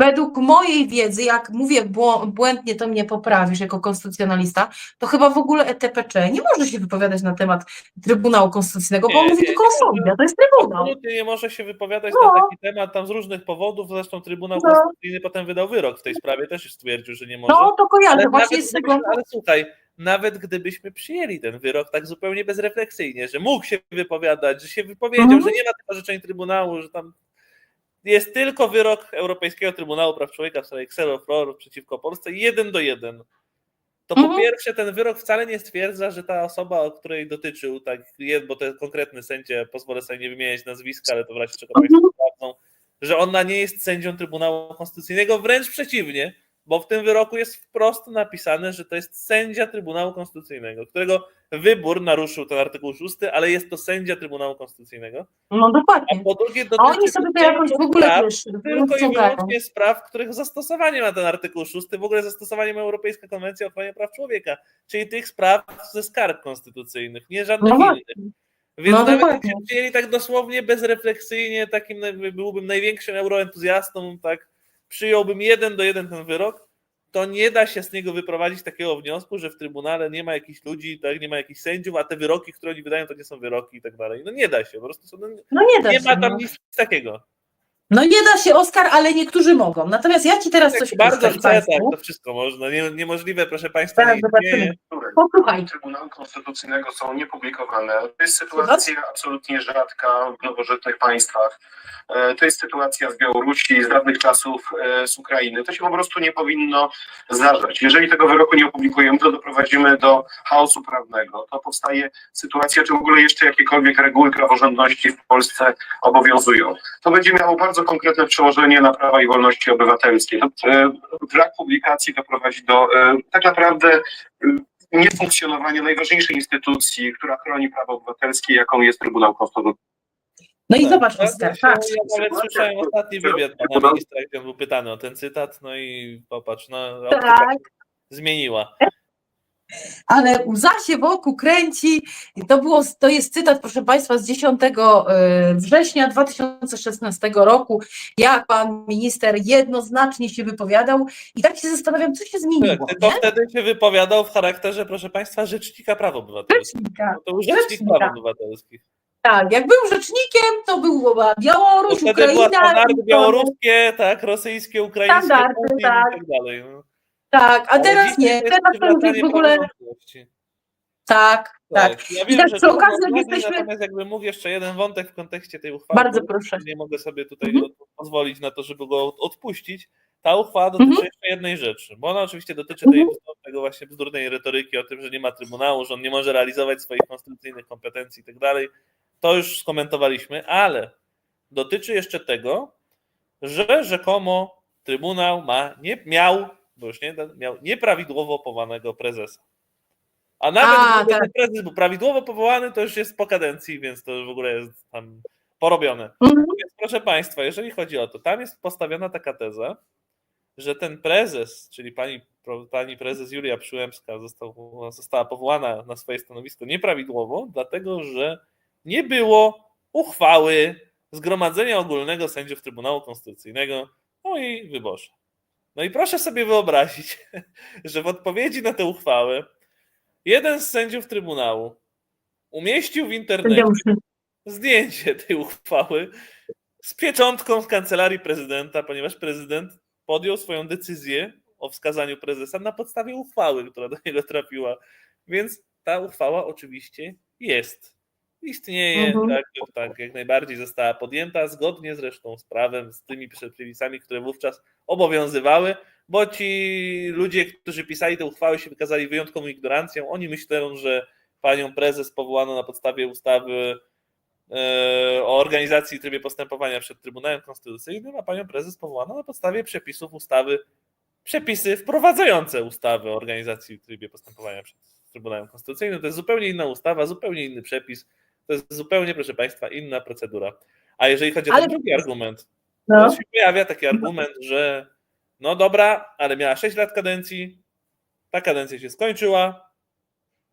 według mojej wiedzy, jak mówię błędnie, to mnie poprawisz jako konstytucjonalista, to chyba w ogóle ETPC nie może się wypowiadać na temat Trybunału Konstytucyjnego, bo on Nie, mówi nie, tylko nie, o a to jest Trybunał. Absolutnie nie może się wypowiadać No. na taki temat tam z różnych powodów. Zresztą Trybunał No. Konstytucyjny potem wydał wyrok w tej sprawie, też już stwierdził, że nie może. No to kojarzę, Ale właśnie z tego. ale słuchaj, nawet gdybyśmy przyjęli ten wyrok tak zupełnie bezrefleksyjnie, że mógł się wypowiadać, że się wypowiedział, Mhm. że nie ma tych orzeczeń Trybunału, że tam jest tylko wyrok Europejskiego Trybunału Praw Człowieka w sprawie Xeroflor przeciwko Polsce jeden do jeden. To po Mhm. pierwsze ten wyrok wcale nie stwierdza, że ta osoba, o której dotyczył, tak jest, bo to jest konkretny sędzia, pozwolę sobie nie wymieniać nazwiska, ale to w razie czego Mhm. Państwo sprawdzą, że ona nie jest sędzią Trybunału Konstytucyjnego, wręcz przeciwnie, bo w tym wyroku jest wprost napisane, że to jest sędzia Trybunału Konstytucyjnego, którego wybór naruszył ten artykuł 6, ale jest to sędzia Trybunału Konstytucyjnego. No A dokładnie. po drugie, A oni dotyczy sobie to jakoś w ogóle spraw, wiesz, tylko i wyłącznie spraw, których zastosowanie ma ten artykuł 6, w ogóle zastosowanie ma Europejska Konwencja o ochronie praw człowieka, czyli tych spraw ze skarg konstytucyjnych, nie żadnych No innych. Więc No nawet jakbyśmy tak dosłownie, bezrefleksyjnie, takim byłbym największym euroentuzjastą, tak przyjąłbym jeden do jeden ten wyrok, to nie da się z niego wyprowadzić takiego wniosku, że w Trybunale nie ma jakichś ludzi, tak, nie ma jakichś sędziów, a te wyroki, które oni wydają, to nie są wyroki i tak dalej. No nie da się, po prostu są, no, No nie da nie się. ma tam no. nic takiego. No nie da się, Oskar, ale niektórzy mogą. Natomiast ja ci teraz coś Bardzo chcę, tak, Państwu. to wszystko można. Nie, niemożliwe, proszę Państwa. Zaraz nie zobaczymy. Posłuchaj. Trybunału Konstytucyjnego są niepublikowane. To jest sytuacja absolutnie rzadka w nowożytnych państwach. E, To jest sytuacja z Białorusi, z dawnych czasów e, z Ukrainy. To się po prostu nie powinno zdarzać. Jeżeli tego wyroku nie opublikujemy, to doprowadzimy do chaosu prawnego. To powstaje sytuacja, czy w ogóle jeszcze jakiekolwiek reguły praworządności w Polsce obowiązują. To będzie miało bardzo konkretne przełożenie na prawa i wolności obywatelskie. To, e, Brak publikacji doprowadzi do e, tak naprawdę e, niefunkcjonowania najważniejszej instytucji, która chroni prawa obywatelskie, jaką jest Trybunał Konstytucyjny. No i Tak, zobacz, tak, Oskar. Ja nawet słyszałem ostatni wywiad pana ministra, jak był pytany o ten cytat, no i popatrz, no, Tak. zmieniła. Ale łza się wokół kręci. I to, było, to jest cytat, proszę Państwa, z 10 e, września 2016 roku, jak pan minister jednoznacznie się wypowiadał i tak się zastanawiam, co się zmieniło. Tak, tylko nie? wtedy się wypowiadał w charakterze, proszę Państwa, rzecznika praw obywatelskich. Rzecznika. No to był rzecznik Rzecznika. praw obywatelskich. Tak, jak był rzecznikiem, to była To Białoruś, Ukraina. była standardy to- białoruskie, tak, rosyjskie, ukraińskie, Standardy, tak. i tak dalej. Tak, a teraz nie, teraz to już jest w ogóle. praworządności. Tak, tak. Ja I wiem, tak że przy to okazji, jak jesteśmy- Natomiast jakby mógł jeszcze jeden wątek w kontekście tej uchwały. Bardzo proszę. Nie mogę sobie tutaj Mhm. pozwolić na to, żeby go odpuścić. Ta uchwała dotyczy Mhm. jeszcze jednej rzeczy, bo ona oczywiście dotyczy Mhm. tej, tego właśnie bzdurnej retoryki o tym, że nie ma trybunału, że on nie może realizować swoich konstytucyjnych kompetencji i tak dalej. To już skomentowaliśmy, ale dotyczy jeszcze tego, że rzekomo Trybunał ma, nie miał, bo już nie, miał nieprawidłowo powołanego prezesa. A nawet A, tak. ten prezes był prawidłowo powołany, to już jest po kadencji, więc to już w ogóle jest tam porobione. Mhm. Więc proszę Państwa, jeżeli chodzi o to, tam jest postawiona taka teza, że ten prezes, czyli pani, pani prezes Julia Przyłębska został, została powołana na swoje stanowisko nieprawidłowo, dlatego że nie było uchwały Zgromadzenia Ogólnego Sędziów Trybunału Konstytucyjnego o jej wyborze. No i proszę sobie wyobrazić, że w odpowiedzi na tę uchwałę jeden z sędziów Trybunału umieścił w internecie zdjęcie tej uchwały z pieczątką z kancelarii prezydenta, ponieważ prezydent podjął swoją decyzję o wskazaniu prezesa na podstawie uchwały, która do niego trafiła. Więc ta uchwała oczywiście jest. Istnieje, Mhm. tak, tak, jak najbardziej została podjęta, zgodnie zresztą z prawem, z tymi przepisami, które wówczas obowiązywały, bo ci ludzie, którzy pisali te uchwały, się wykazali wyjątkową ignorancją. Oni myślą, że panią prezes powołano na podstawie ustawy e, o organizacji i trybie postępowania przed Trybunałem Konstytucyjnym, a panią prezes powołano na podstawie przepisów ustawy, przepisy wprowadzające ustawy o organizacji i trybie postępowania przed Trybunałem Konstytucyjnym. To jest zupełnie inna ustawa, zupełnie inny przepis, to jest zupełnie, proszę Państwa, inna procedura. A jeżeli chodzi o ten Ale- drugi argument, No. to się pojawia taki argument, że no dobra, ale miała 6 lat kadencji, ta kadencja się skończyła,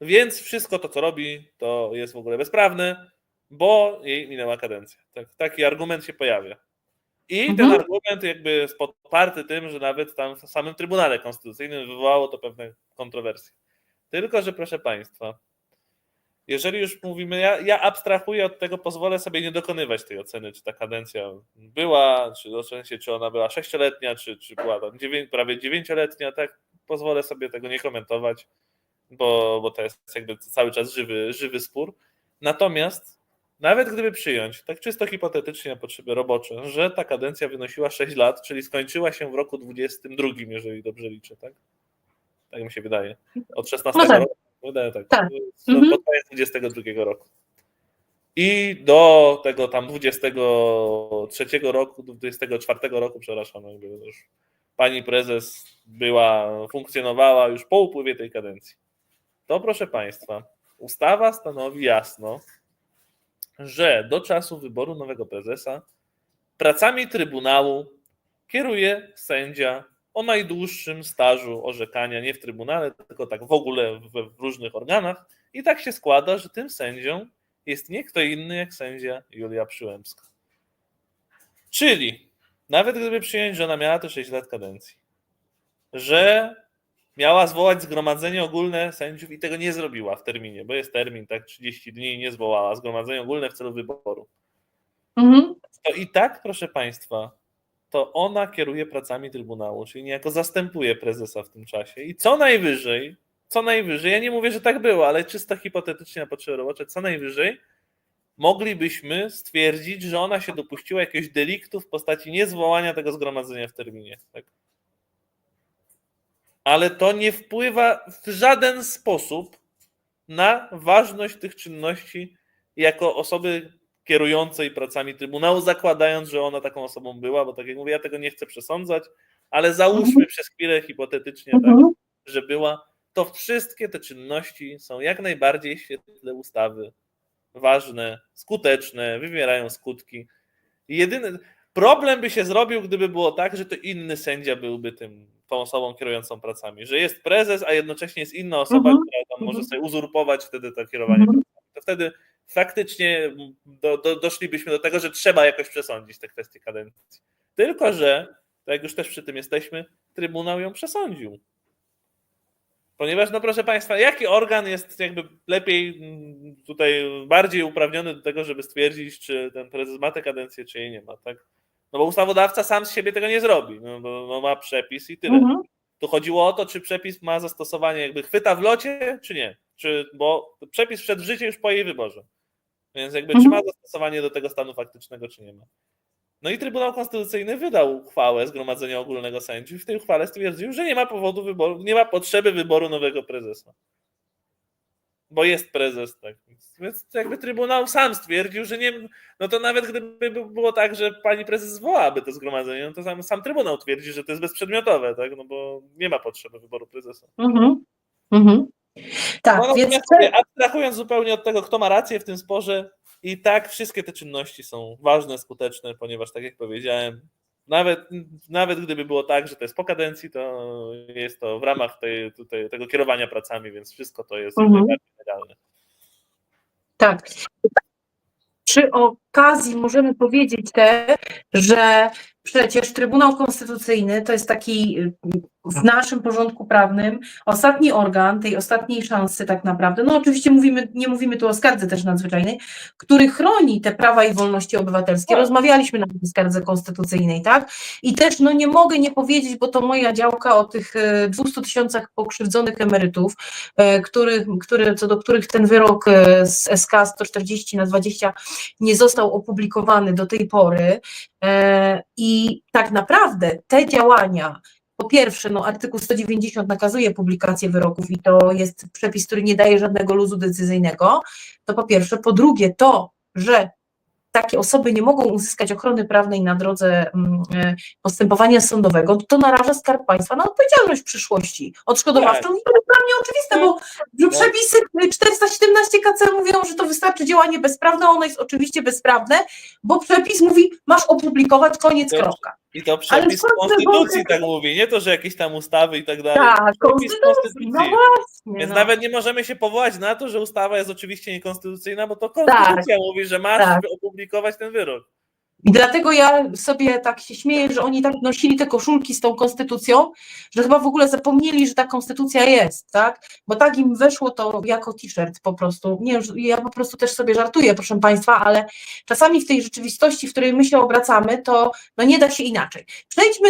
więc wszystko to, co robi, to jest w ogóle bezprawne, bo jej minęła kadencja. Tak, taki argument się pojawia. I ten Mhm. argument jakby jest poparty tym, że nawet tam w samym Trybunale Konstytucyjnym wywołało to pewne kontrowersje. Tylko, że proszę Państwa, jeżeli już mówimy, ja, ja abstrahuję od tego, pozwolę sobie nie dokonywać tej oceny, czy ta kadencja była, czy w sensie, czy ona była sześcioletnia, czy, czy była tam dziewię, prawie dziewięcioletnia, tak, pozwolę sobie tego nie komentować, bo, bo to jest jakby cały czas żywy, żywy spór. Natomiast nawet gdyby przyjąć, tak czysto hipotetycznie na potrzeby robocze, że ta kadencja wynosiła 6 lat, czyli skończyła się w roku 22, jeżeli dobrze liczę, tak? Tak mi się wydaje. Od 16 No tak. roku. Wydaje tak. Tak. Pod koniec 22 roku. I do tego tam 23 roku, 24 roku, przepraszam, jakby już pani prezes była, funkcjonowała już po upływie tej kadencji. To proszę Państwa, ustawa stanowi jasno, że do czasu wyboru nowego prezesa pracami Trybunału kieruje sędzia o najdłuższym stażu orzekania, nie w Trybunale, tylko tak w ogóle w, w różnych organach. I tak się składa, że tym sędzią jest nie kto inny jak sędzia Julia Przyłębska. Czyli nawet gdyby przyjąć, że ona miała te 6 lat kadencji, że miała zwołać zgromadzenie ogólne sędziów i tego nie zrobiła w terminie, bo jest termin, tak, 30 dni i nie zwołała zgromadzenie ogólne w celu wyboru. Mhm. To i tak, proszę Państwa, to ona kieruje pracami Trybunału, czyli niejako zastępuje prezesa w tym czasie. I co najwyżej, co najwyżej, ja nie mówię, że tak było, ale czysto hipotetycznie na potrzeby robocze, co najwyżej moglibyśmy stwierdzić, że ona się dopuściła jakiegoś deliktu w postaci niezwołania tego zgromadzenia w terminie. Tak? Ale to nie wpływa w żaden sposób na ważność tych czynności jako osoby kierującej pracami Trybunału, zakładając, że ona taką osobą była, bo tak jak mówię, ja tego nie chcę przesądzać, ale załóżmy Mhm. przez chwilę hipotetycznie, tak, Mhm. że była, to wszystkie te czynności są jak najbardziej w świetle ustawy ważne, skuteczne, wywierają skutki. Jedyny problem by się zrobił, gdyby było tak, że to inny sędzia byłby tym, tą osobą kierującą pracami, że jest prezes, a jednocześnie jest inna osoba, Mhm. która tam może sobie uzurpować wtedy to kierowanie Mhm. pracami. To wtedy faktycznie do, do, doszlibyśmy do tego, że trzeba jakoś przesądzić te kwestie kadencji. Tylko, że, tak jak już też przy tym jesteśmy, Trybunał ją przesądził. Ponieważ, no proszę Państwa, jaki organ jest jakby lepiej mm, tutaj bardziej uprawniony do tego, żeby stwierdzić, czy ten prezes ma tę kadencję, czy jej nie ma, tak? No bo ustawodawca sam z siebie tego nie zrobi, no bo no ma przepis i tyle. Mhm. Tu chodziło o to, czy przepis ma zastosowanie jakby chwyta w locie, czy nie. Czy, bo przepis wszedł w życie już po jej wyborze. Więc jakby czy Mhm. ma zastosowanie do tego stanu faktycznego, czy nie ma. No i Trybunał Konstytucyjny wydał uchwałę Zgromadzenia Ogólnego Sędziów i w tej uchwale stwierdził, że nie ma powodu wyboru, nie ma potrzeby wyboru nowego prezesa. Bo jest prezes, tak. Więc- jakby Trybunał sam stwierdził, że nie. No to nawet gdyby by było tak, że pani prezes zwołałaby to zgromadzenie, no to sam, sam Trybunał twierdzi, że to jest bezprzedmiotowe, tak? No bo nie ma potrzeby wyboru prezesa. Mhm. Mhm. Tak, No, więc abstrahując zupełnie od tego, kto ma rację w tym sporze, i tak wszystkie te czynności są ważne, skuteczne, ponieważ tak jak powiedziałem, nawet, nawet gdyby było tak, że to jest po kadencji, to jest to w ramach tej, tutaj, tego kierowania pracami, więc wszystko to jest Mhm. najbardziej legalne. Tak. Przy okazji możemy powiedzieć też, że przecież Trybunał Konstytucyjny to jest taki w naszym porządku prawnym ostatni organ tej ostatniej szansy tak naprawdę. No oczywiście mówimy, nie mówimy tu o skardze też nadzwyczajnej, który chroni te prawa i wolności obywatelskie. Rozmawialiśmy na tej skardze konstytucyjnej, tak? I też no nie mogę nie powiedzieć, bo to moja działka o tych y, 200 tysiącach pokrzywdzonych emerytów, e, których, które, co do których ten wyrok e, z SK 140 na 20 nie został opublikowany do tej pory. E, I tak naprawdę te działania, po pierwsze, no, artykuł 190 nakazuje publikację wyroków i to jest przepis, który nie daje żadnego luzu decyzyjnego. To po pierwsze. Po drugie, to, że takie osoby nie mogą uzyskać ochrony prawnej na drodze mm, e, postępowania sądowego, to naraża Skarb Państwa na odpowiedzialność w przyszłości odszkodowawczą i to jest dla mnie oczywiste, bo że przepisy 417 KC mówią, że to wystarczy działanie bezprawne, ono jest oczywiście bezprawne, bo przepis mówi, masz opublikować, koniec, kropka. I to przepis konstytucji tak mówi, nie to, że jakieś tam ustawy i tak dalej. Tak, Przepis konstytucji, no właśnie. Więc no. nawet nie możemy się powołać na to, że ustawa jest oczywiście niekonstytucyjna, bo to konstytucja mówi, że masz Tak. opublikować ten wyrok. I dlatego ja sobie tak się śmieję, że oni tak nosili te koszulki z tą konstytucją, że chyba w ogóle zapomnieli, że ta konstytucja jest, tak? Bo tak im weszło to jako t-shirt po prostu. Nie, ja po prostu też sobie żartuję, proszę Państwa, ale czasami w tej rzeczywistości, w której my się obracamy, to no nie da się inaczej. Przejdźmy